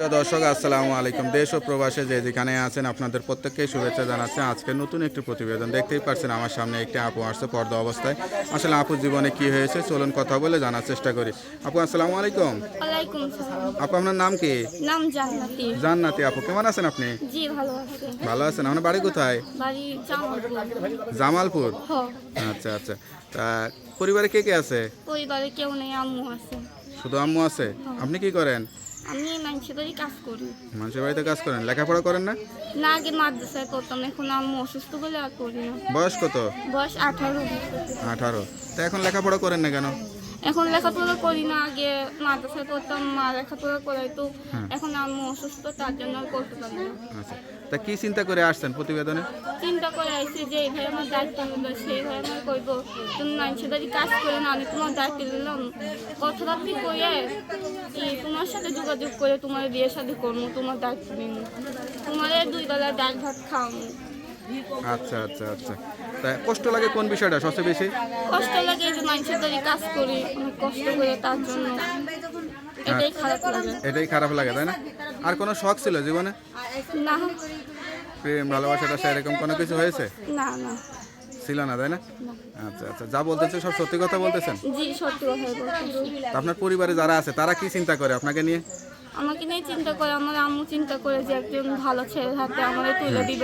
দর্শক আসসালামু আলাইকুম। দেশ ও প্রবাসে যে যেখানে আছেন আপনাদের প্রত্যেককে শুভেচ্ছা জানাচ্ছে। আজকে নতুন একটি প্রতিবেদন দেখতেই পাচ্ছেন আমার সামনে একটি আপু আসছে পর্দা অবস্থায়। আসলে আপুর জীবনে কি হয়েছে চলুন কথা বলে জানার চেষ্টা করি। আপু আসসালামু আলাইকুম। আপু আপনার নাম কি? নাম জান্নাতি। জান্নাতি আপু কেমন আছেন আপনি? জি ভালো আছে। ভালো আছেন আপনার বাড়ি কোথায়? বাড়ি জামালপুর। জামালপুর? আচ্ছা আচ্ছা। তা পরিবারে কে কে আছে? পরিবারে কেউ নেই আম্মু আছে। শুধু আম্মু আছে? আপনি কি করেন? আমি মানুষের বাড়ি কাজ করি। মানুষের বাড়িতে কাজ করেন? লেখাপড়া করেন না? না আগে মাদ্রাসায় করতাম এখন আমি অসুস্থ বলে আর করি না। বয়স কত? বয়স আঠারো। আঠারো। তা এখন লেখাপড়া করেন না কেন? এখন লেখাপড়া করি না আগে মাদ্রাসায় করতাম মা লেখাপড়া করাইতো। এখন আমি অসুস্থ তার জন্য করতে পারি না। আচ্ছা তা কি চিন্তা করে আসছেন প্রতিবেদনে? চিন্তা করে আইসি যে এইভাবে আমার দায়িত্ব নিল সেই আমি কইব তুমি মানুষের কাজ করে না আমি তোমার দায়িত্ব দিলাম কথাবার্তি কইয়ে কি তোমার সাথে যোগাযোগ করে তোমার বিয়ের সাথে করব তোমার দায়িত্ব নিব তোমার দুই বেলা ডাল ভাত খাওয়াবো আচ্ছা আচ্ছা আচ্ছা। তা কষ্ট লাগে কোন বিষয়টা সবচেয়ে বেশি? কষ্ট লাগে যে মানুষের বাড়ি কাজ করি অনেক কষ্ট করে তার জন্য এটাই খারাপ লাগে। এটাই খারাপ লাগে তাই না? আর কোনো শখ ছিল জীবনে? না। প্রেম ভালোবাসাটা সেরকম কোনো কিছু হয়েছে? না না। ছিল না তাই না? আচ্ছা আচ্ছা। যা বলতেছেন সব সত্যি কথা বলতেছেন? জি সত্যি কথা বলছি আপনার পরিবারে যারা আছে তারা কি চিন্তা করে আপনাকে নিয়ে? আমাকে নিয়ে চিন্তা করে আমার আম্মু চিন্তা করে যে একজন ভালো ছেলের হাতে আমাদের তুলে দিল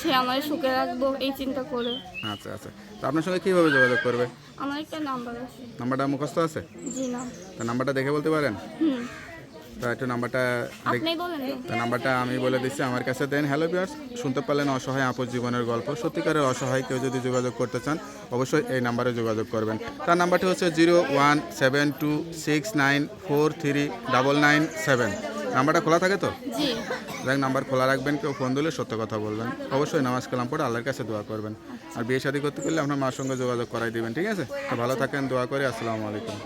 সে আমার সুখে রাখব এই চিন্তা করে। আচ্ছা আচ্ছা। তা আপনার সঙ্গে কীভাবে যোগাযোগ করবে? আমার একটা নাম্বার আছে। নাম্বারটা মুখস্থ আছে? জি না তা নাম্বারটা দেখে বলতে পারেন? হুম। তা একটু নাম্বারটা আপনি বলেন তা। নাম্বারটা আমি বলে দিচ্ছি আমার কাছে। দেন হ্যালো বিয়ার্স শুনতে পারলেন অসহায় আপদ জীবনের গল্প। সত্যিকারের অসহায় কেউ যদি যোগাযোগ করতে চান অবশ্যই এই নাম্বারে যোগাযোগ করবেন। তার নাম্বারটি হচ্ছে zero one seven two six nine four three double nine seven. নাম্বারটা খোলা থাকে তো? জি। দেখ নাম্বার খোলা রাখবেন, কেউ ফোন দিলে সত্য কথা বলবেন। অবশ্যই নামাজ কালাম পড়ে আল্লাহর কাছে দোয়া করবেন। আর বিয়ে শাদী করতে পারলে আপনার মার সঙ্গে যোগাযোগ করাই দেবেন, ঠিক আছে? ভালো থাকেন, দোয়া করে, আসসালামু আলাইকুম।